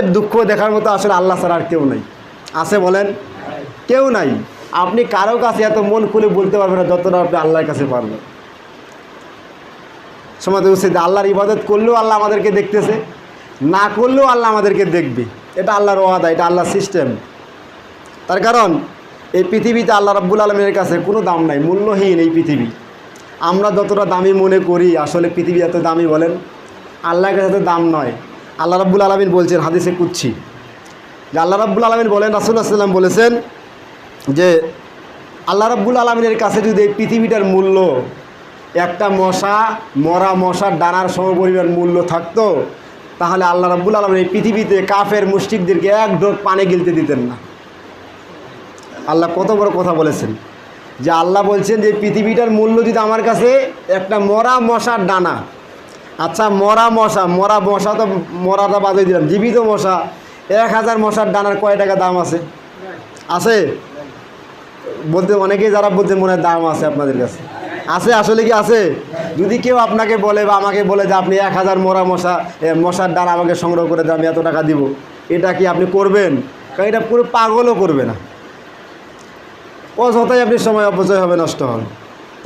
দুঃখ দেখার মতো আসলে আল্লাহ ছাড়া আর কেউ নাই। আছে বলেন? কেউ নাই। আপনি কারও কাছে এত মন খুলে বলতে পারবেন না যতটা আপনি আল্লাহর কাছে পারবেন। সময় উচিত আল্লাহর ইবাদত করলেও আল্লাহ আমাদেরকে দেখতেছে, না করলেও আল্লাহ আমাদেরকে দেখবে। এটা আল্লাহর ওয়াদা, এটা আল্লাহর সিস্টেম। তার কারণ, এই পৃথিবীতে আল্লাহ রাব্বুল আলমের কাছে কোনো দাম নাই, মূল্যহীন এই পৃথিবী। আমরা যতটা দামি মনে করি, আসলে পৃথিবী এত দামি বলেন, আল্লাহর কাছে এত দাম নয়। আল্লাহ রাব্বুল আলমিন বলছেন, হাদিসে কুচ্ছি যে আল্লাহ রাব্বুল আলমিন বলেন রাসুল্লাহ সাল্লাম বলেছেন যে, আল্লাহ রাব্বুল আলমিনের কাছে যদি এই পৃথিবীটার মূল্য, একটা মশা, মরা মশার ডানার সমপরিমাণ মূল্য থাকতো, তাহলে আল্লাহ রাব্বুল আলমিন এই পৃথিবীতে কাফের মুষ্টিকদেরকে এক ঢোক পানি গিলতে দিতেন না। আল্লাহ কত বড় কথা বলেছেন। যে আল্লাহ বলছেন যে পৃথিবীটার মূল্য যদি আমার কাছে একটা মরা মশার ডানা আচ্ছা মরা মশা মরা মশা তো মরাটা বাদে দিলাম, জীবিত মশা, এক হাজার মশার ডানার কয় টাকা দাম আছে? আছে? বলতে অনেকেই যারা বলতে মনে দাম আছে আপনাদের কাছে। আছে, আসলে কি আছে? যদি কেউ আপনাকে বলে বা আমাকে বলে যে আপনি এক হাজার মরা মশা মশার ডানা আমাকে সংগ্রহ করে দেন, আমি এত টাকা দিব, এটা কি আপনি করবেন? কারণ এটা পুরো পাগলও করবে না। অযথাই আপনি সময় অপচয় হবে, নষ্ট হবে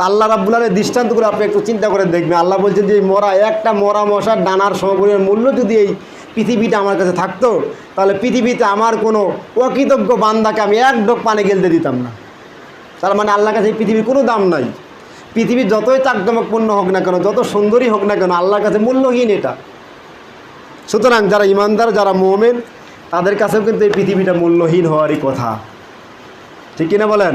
আল্লাহ রাব্বুলের দৃষ্টান্তগুলো আপনি একটু চিন্তা করে দেখবেন। আল্লাহ বলছেন যে মরা, একটা মরা মশার ডানার সমপরিমাণ মূল্য যদি এই পৃথিবীটা আমার কাছে থাকতো, তাহলে পৃথিবীতে আমার কোনো অকৃতজ্ঞ বান্দাকে আমি এক ডোক পানি গেলতে দিতাম না। তার মানে আল্লাহর কাছে এই পৃথিবীর কোনো দাম নাই। পৃথিবী যতই চাকদমকপূর্ণ হোক না কেন, যত সুন্দরী হোক না কেন, আল্লাহর কাছে মূল্যহীন এটা। সুতরাং যারা ইমানদার, যারা মোমেন, তাদের কাছেও কিন্তু এই পৃথিবীটা মূল্যহীন হওয়ারই কথা। ঠিক কিনা বলেন?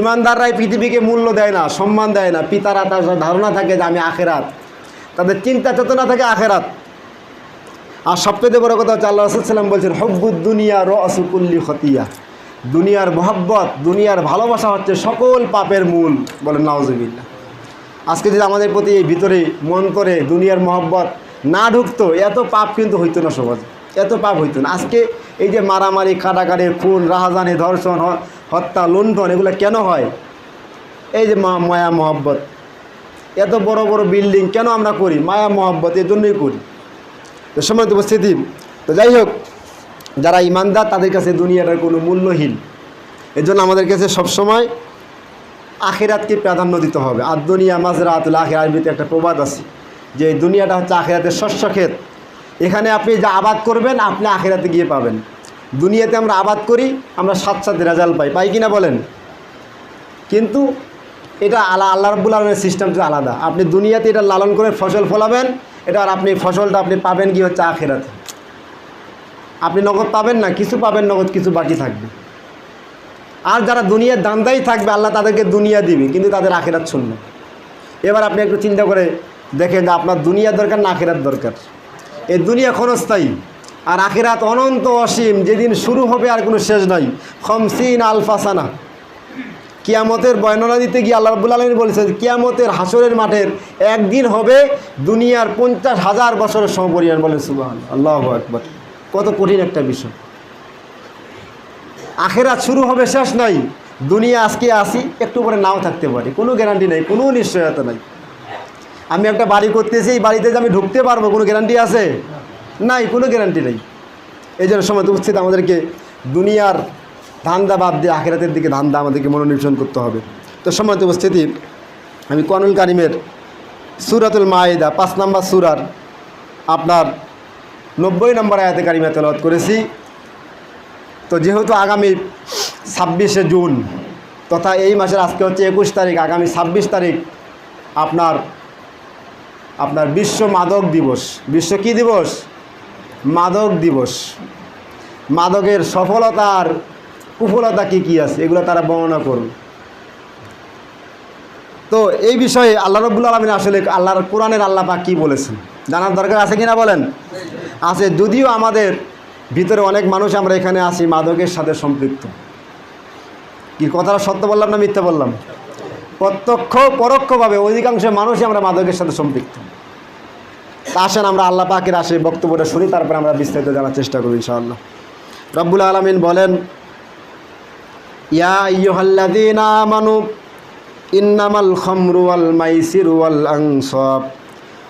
ইমানদাররাই পৃথিবীকে মূল্য দেয় না, সম্মান দেয় না। পিতারা তার ধারণা থাকে যে আমি আখেরাত। তাদের চিন্তা চেতনা থাকে আখেরাত। আর সবচেয়ে বড় কথা হচ্ছে আল্লাহ রসুলাম বলছেন, হব্বুদ দুনিয়া রসুকুল্লি খতিয়া দুনিয়ার মোহব্বত, দুনিয়ার ভালোবাসা হচ্ছে সকল পাপের মূল বলেন নওয়াজবিল্লা আজকে যদি আমাদের প্রতি এই ভিতরে মন করে দুনিয়ার মহব্বত না ঢুকতো, এত পাপ কিন্তু হইতো না সমাজে এত পাপ হইতো না। আজকে এই যে মারামারি কাটাকাটি খুন রাহাজানি, ধর্ষণ হত্যা, লুণ্ঠন, এগুলো কেন হয়? এই যে মা মায়া, মহব্বত। এত বড় বড় বিল্ডিং কেন আমরা করি? মায়া, মহব্বত এর জন্যই করি। তো সময় উপস্থিতি, তো যাই হোক, যারা ইমানদার, তাদের কাছে দুনিয়াটার কোনো মূল্যহীন। এর জন্য আমাদের কাছে সবসময় আখেরাতকে প্রাধান্য দিতে হবে। আর দুনিয়া মাজরাতুল আখের আরবিতে একটা প্রবাদ আছে, যে দুনিয়াটা হচ্ছে আখেরাতের শস্য ক্ষেত। এখানে আপনি যা আবাদ করবেন, আপনি আখেরাতে গিয়ে পাবেন। দুনিয়াতে আমরা আবাদ করি, আমরা সাত সাত রেজাল্ট পাই। পাই কিনা বলেন? কিন্তু এটা আলা আল্লাহ রব্বুল আলমের সিস্টেমটা আলাদা। আপনি দুনিয়াতে এটা লালন করে ফসল ফলাবেন, এটা আর আপনি ফসলটা আপনি পাবেন কি হচ্ছে আখেরাতে। আপনি নগদ পাবেন না, কিছু পাবেন নগদ, কিছু বাকি থাকবে। আর যারা দুনিয়ার দান্দাই থাকবে, আল্লাহ তাদেরকে দুনিয়া দিবে, কিন্তু তাদের আখেরাত শুনবে এবার আপনি একটু চিন্তা করে দেখেন যে আপনার দুনিয়ার দরকার না আখেরাত দরকার? এই দুনিয়া ক্ষণস্থায়ী। আর আখেরাত অনন্ত অসীম, যেদিন শুরু হবে আর কোনো শেষ নাই। খমসিন আলফাসানা। কিয়ামতের বর্ণনা দিতে গিয়ে আল্লাহ রবুল আলমী বলেছেন, কিয়ামতের হাসরের মাঠের একদিন হবে দুনিয়ার পঞ্চাশ হাজার বছরের সমপরিমাণ বলেন সুবাহ আল্লাহ একবার কত কঠিন একটা বিষয়। আখেরাত শুরু হবে, শেষ নাই। দুনিয়া আজকে আসি, একটু পরে নাও থাকতে পারি। কোনো গ্যারান্টি নেই, কোনো নিশ্চয়তা নাই। আমি একটা বাড়ি করতেছি, এই বাড়িতে যে আমি ঢুকতে পারব, কোনো গ্যারান্টি আছে? নাই, কোনো গ্যারান্টি নেই। এই জন্য সময় উপস্থিত আমাদেরকে দুনিয়ার ধান্দা বাদ দিয়ে আখেরাতের দিকে ধান্দা আমাদেরকে মনোনিবেশন করতে হবে। তো সময় উপস্থিতি, আমি কনুল কারিমের সুরাতুল মায়েদা পাঁচ নম্বর সুরার আপনার নব্বই নম্বর আয়াতে কারিমা তেলাওয়াত করেছি। তো যেহেতু আগামী ছাব্বিশে জুন, তথা এই মাসের আজকে হচ্ছে একুশ তারিখ, আগামী ছাব্বিশ তারিখ আপনার আপনার বিশ্ব মাদক দিবস। বিশ্ব কী দিবস? মাদক দিবস। মাদকের সফলতার কুফলতা কী কী আছে, এগুলো তারা বর্ণনা করুন। তো এই বিষয়ে আল্লাহ রব্বুল আলমিন আসলে আল্লাহর কোরআনের আল্লাহ পাক কী বলেছেন? জানার দরকার আছে কিনা বলেন? আছে, যদিও আমাদের ভিতরে অনেক মানুষ আমরা এখানে আসি মাদকের সাথে সম্পৃক্ত। কি কথাটা সত্য বললাম না মিথ্যা বললাম? প্রত্যক্ষ, পরোক্ষভাবে অধিকাংশ মানুষই আমরা মাদকের সাথে সম্পৃক্ত। আসেন আমরা আল্লাহ পাকের আসে বক্তব্যটা শুনি, তারপরে আমরা বিস্তারিত জানার চেষ্টা করি ইনশাআল্লাহ। রব্বুল আলমিন বলেন, ইয়া ইয়ুহাল্লাদিনা আমানু, ইন্নামাল খমরু ওয়াল মাইসির ওয়াল আংসব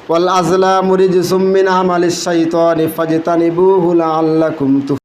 ওয়াল আজলা মুরিজ সুম্মিন আমালিস শাইতানি ফাজতানিবুহু লাআল্লাকুম